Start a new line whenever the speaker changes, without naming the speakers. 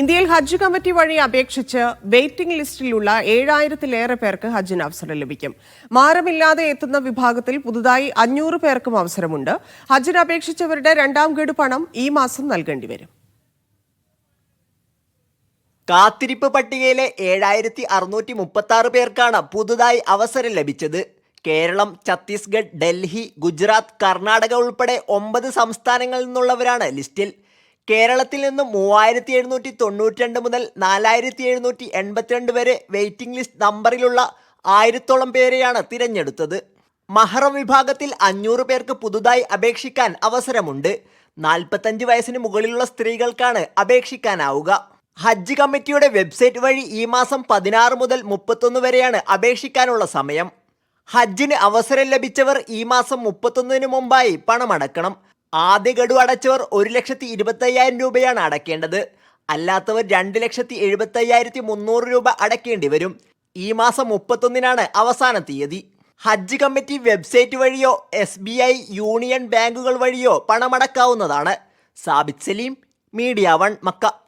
ഇന്ത്യയിൽ ഹജ്ജ് കമ്മിറ്റി വഴി അപേക്ഷിച്ച് വെയിറ്റിംഗ് ലിസ്റ്റിലുള്ള ഏഴായിരത്തിലേറെ പേർക്ക് ഹജ്ജിന് അവസരം ലഭിക്കും. മാരമില്ലാതെ എത്തുന്ന വിഭാഗത്തിൽ പുതുതായി അഞ്ഞൂറ് പേർക്കും അവസരമുണ്ട്. ഹജ്ജിന് അപേക്ഷിച്ചവരുടെ രണ്ടാം ഗഡു പണം ഈ മാസം നൽകേണ്ടി വരും.
കാത്തിരിപ്പ് പട്ടികയിലെ ഏഴായിരത്തി അറുന്നൂറ്റി മുപ്പത്തി ആറ് പേർക്കാണ് പുതുതായി അവസരം ലഭിച്ചത്. കേരളം ഛത്തീസ്ഗഡ് ഡൽഹി ഗുജറാത്ത് കർണാടക ഉൾപ്പെടെ ഒമ്പത് സംസ്ഥാനങ്ങളിൽ നിന്നുള്ളവരാണ് ലിസ്റ്റിൽ. കേരളത്തിൽ നിന്ന് മൂവായിരത്തി എഴുന്നൂറ്റി തൊണ്ണൂറ്റി രണ്ട് മുതൽ നാലായിരത്തി എഴുന്നൂറ്റി എൺപത്തിരണ്ട് വരെ വെയിറ്റിംഗ് ലിസ്റ്റ് നമ്പറിലുള്ള ആയിരത്തോളം പേരെയാണ് തിരഞ്ഞെടുത്തത്. മഹറം വിഭാഗത്തിൽ അഞ്ഞൂറ് പേർക്ക് പുതുതായി അപേക്ഷിക്കാൻ അവസരമുണ്ട്. നാൽപ്പത്തഞ്ച് വയസ്സിന് മുകളിലുള്ള സ്ത്രീകൾക്കാണ് അപേക്ഷിക്കാനാവുക. ഹജ്ജ് കമ്മിറ്റിയുടെ വെബ്സൈറ്റ് വഴി ഈ മാസം പതിനാറ് മുതൽ മുപ്പത്തൊന്ന് വരെയാണ് അപേക്ഷിക്കാനുള്ള സമയം. ഹജ്ജിന് അവസരം ലഭിച്ചവർ ഈ മാസം മുപ്പത്തൊന്നിന് മുമ്പായി പണമടക്കണം. ആദ്യ ഗഡു അടച്ചവർ ഒരു ലക്ഷത്തി ഇരുപത്തയ്യായിരം രൂപയാണ് അടക്കേണ്ടത്. അല്ലാത്തവർ രണ്ട് ലക്ഷത്തി എഴുപത്തയ്യായിരത്തി മുന്നൂറ് രൂപ അടയ്ക്കേണ്ടി വരും. ഈ മാസം മുപ്പത്തൊന്നിനാണ് അവസാന തീയതി. ഹജ്ജ് കമ്മിറ്റി വെബ്സൈറ്റ് വഴിയോ എസ് ബി ഐ യൂണിയൻ ബാങ്കുകൾ വഴിയോ പണമടക്കാവുന്നതാണ്. Sabith Saleem media one Mecca.